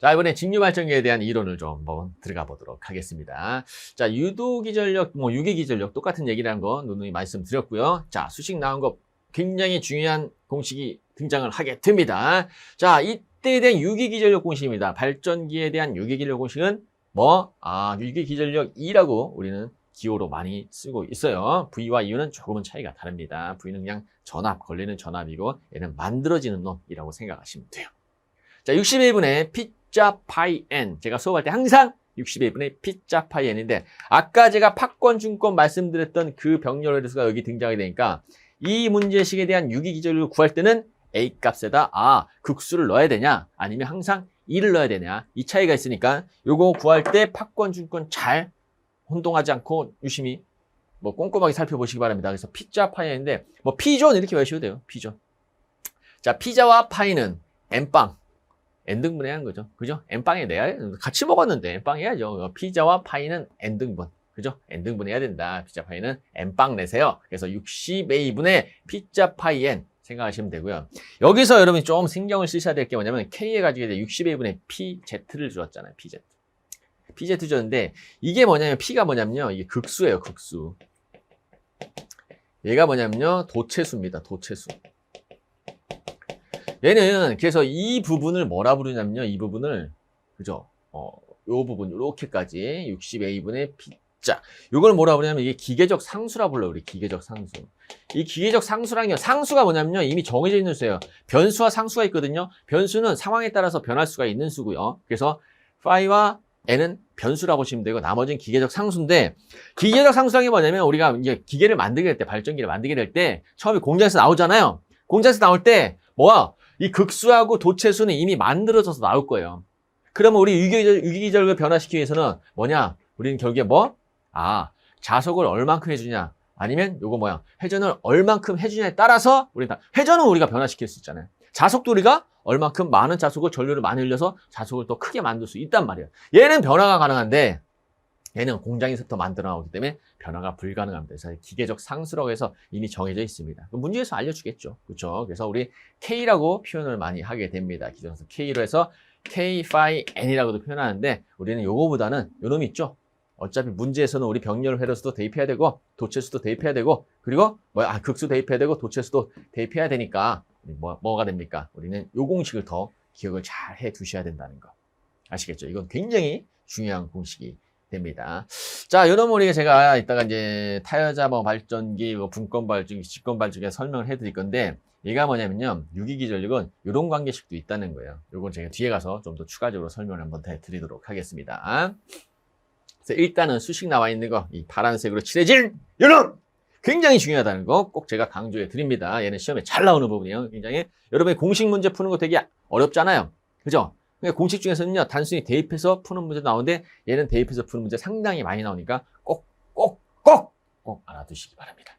자, 이번에 직류 발전기에 대한 이론을 좀 한번 들어가 보도록 하겠습니다. 자, 유도 기전력, 뭐 유기 기전력 똑같은 얘기라는 거 누누이 말씀드렸고요. 자, 수식 나온 거 굉장히 중요한 공식이 등장을 하게 됩니다. 자, 이때에 대한 유기 기전력 공식입니다. 발전기에 대한 유기 기전력 공식은 뭐, 아, 유기 기전력 2라고 우리는 기호로 많이 쓰고 있어요. V와 U는 조금은 차이가 다릅니다. V는 그냥 전압, 걸리는 전압이고 얘는 만들어지는 놈이라고 생각하시면 돼요. 자, 61분의 피 자 파이 n. 제가 수업할 때 항상 61분의 피자 파이 n인데 아까 제가 팍권 중권 말씀드렸던 그 병렬의 수가 여기 등장이 되니까 이 문제식에 대한 유기 기절을 구할 때는 a 값에다 아 극수를 넣어야 되냐 아니면 항상 2를 넣어야 되냐 이 차이가 있으니까 요거 구할 때 팍권 중권 잘 혼동하지 않고 유심히 뭐 꼼꼼하게 살펴보시기 바랍니다. 그래서 피자 파이인데 뭐 피존 이렇게 외우셔도 돼요. 피존. 자 피자와 파이는 n빵 n등분 해야 하는 거죠. 그죠? n빵에 내야 같이 먹었는데 n빵 해야죠. 피자와 파이는 n등분. 그죠? n등분 해야 된다. 피자 파이는 n빵 내세요. 그래서 60a분의 피자 파이 n 생각하시면 되고요. 여기서 여러분이 좀 신경을 쓰셔야 될 게 뭐냐면 k에 가지고 이제 60a분의 pz를 주었잖아요. pz. pz 줬는데 이게 뭐냐면 p가 뭐냐면요. 이게 극수예요. 극수. 얘가 뭐냐면요. 도체수입니다. 도체수. 얘는 그래서 이 부분을 뭐라 부르냐면요. 이 부분을 그죠? 어, 요 부분 이렇게까지 60a분의 p자. 요걸 뭐라 부르냐면 이게 기계적 상수라 불러요. 우리 기계적 상수. 이 기계적 상수랑요. 상수가 뭐냐면요. 이미 정해져 있는 수예요. 변수와 상수가 있거든요. 변수는 상황에 따라서 변할 수가 있는 수고요. 그래서 파이와 n은 변수라고 보시면 되고 나머지는 기계적 상수인데 기계적 게 뭐냐면 우리가 이제 기계를 만들게 될 때 발전기를 만들게 될 때 처음에 공장에서 나오잖아요. 공장에서 나올 때 뭐야? 이 극수하고 도체수는 이미 만들어져서 나올 거예요. 그러면 우리 유기절, 유기절을 변화시키기 위해서는 뭐냐? 우리는 결국에 뭐? 아, 자속을 얼만큼 해주냐? 아니면 요거 뭐야? 회전을 얼만큼 해주냐에 따라서 우리 다 회전은 우리가 변화시킬 수 있잖아요. 자속도 우리가 얼만큼 많은 자속을 전류를 많이 흘려서 자속을 더 크게 만들 수 있단 말이에요. 얘는 변화가 가능한데 얘는 공장에서부터 만들어 나오기 때문에 변화가 불가능합니다. 그래서 기계적 상수라고 해서 이미 정해져 있습니다. 문제에서 알려주겠죠. 그렇죠? 그래서 우리 K라고 표현을 많이 하게 됩니다. 기존에서 K로 해서 K, phi, N이라고도 표현하는데 우리는 요거보다는 요 놈이 있죠. 어차피 문제에서는 우리 병렬 회로수도 대입해야 되고 도체수도 대입해야 되고 그리고 뭐야 아, 극수 대입해야 되고 도체수도 대입해야 되니까 뭐, 뭐가 됩니까? 우리는 요 공식을 더 기억을 잘 해 두셔야 된다는 거 아시겠죠? 이건 굉장히 중요한 공식이 됩니다. 자, 우리가 제가 이따가 이제 타여자 뭐 발전기, 뭐 분권 발전기, 직권 발전기 설명을 해드릴 건데 얘가 뭐냐면요. 유기기 전력은 이런 관계식도 있다는 거예요. 요건 제가 뒤에 가서 좀 더 추가적으로 설명을 한번 더 해드리도록 하겠습니다. 그래서 일단은 수식 나와 있는 거, 이 파란색으로 칠해진 요런 굉장히 중요하다는 거 꼭 제가 강조해 드립니다. 얘는 시험에 잘 나오는 부분이에요. 굉장히 여러분이 공식 문제 푸는 거 되게 어렵잖아요. 그죠? 그러니까 공식 중에서는요, 단순히 대입해서 푸는 문제 나오는데 얘는 대입해서 푸는 문제 상당히 많이 나오니까 꼭, 꼭, 꼭, 꼭 알아두시기 바랍니다.